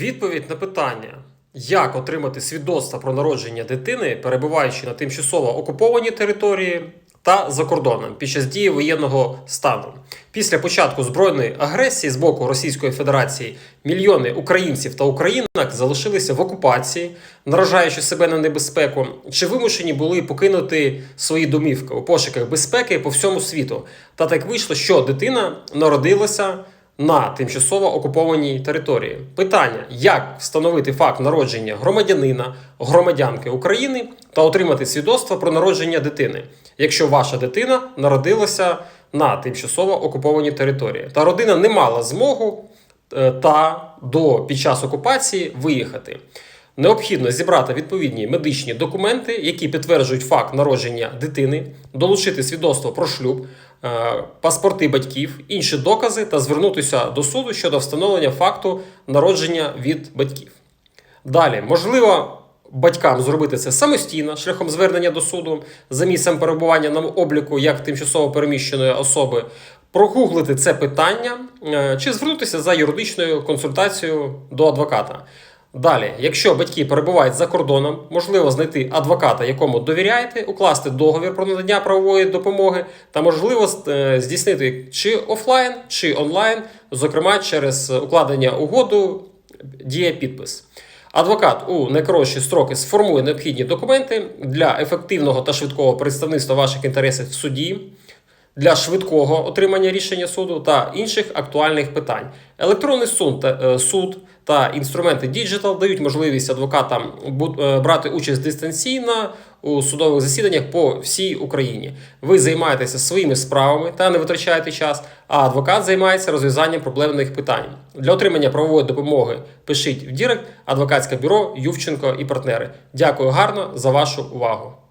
Відповідь на питання, як отримати свідоцтво про народження дитини, перебуваючи на тимчасово окупованій території та за кордоном під час дії воєнного стану. Після початку збройної агресії з боку Російської Федерації мільйони українців та українок залишилися в окупації, наражаючи себе на небезпеку, чи вимушені були покинути свої домівки у пошуках безпеки по всьому світу. Та так вийшло, що дитина народилася на тимчасово окупованій території. Питання: як встановити факт народження громадянина, громадянки України та отримати свідоцтво про народження дитини, якщо ваша дитина народилася на тимчасово окупованій території, та родина не мала змогу е, та до під час окупації виїхати. Необхідно зібрати відповідні медичні документи, які підтверджують факт народження дитини, долучити свідоцтво про шлюб, паспорти батьків, інші докази та звернутися до суду щодо встановлення факту народження від батьків. Далі, можливо, батькам зробити це самостійно шляхом звернення до суду за місцем перебування на обліку як тимчасово переміщеної особи, прогуглити це питання е, чи звернутися за юридичною консультацією до адвоката. Далі, якщо батьки перебувають за кордоном, можливо знайти адвоката, якому довіряєте, укласти договір про надання правової допомоги та можливо е, здійснити чи офлайн, чи онлайн, зокрема через укладення угоду діє підпис. Адвокат у найкоротші строки сформує необхідні документи для ефективного та швидкого представництва ваших інтересів в суді, для швидкого отримання рішення суду та інших актуальних питань. Електронний суд та, е, суд та інструменти Digital дають можливість адвокатам е, брати участь дистанційно у судових засіданнях по всій Україні. Ви займаєтеся своїми справами та не витрачаєте час, а адвокат займається розв'язанням проблемних питань. Для отримання правової допомоги пишіть в Дірект адвокатське бюро Ювченко і партнери. Дякую гарно за вашу увагу.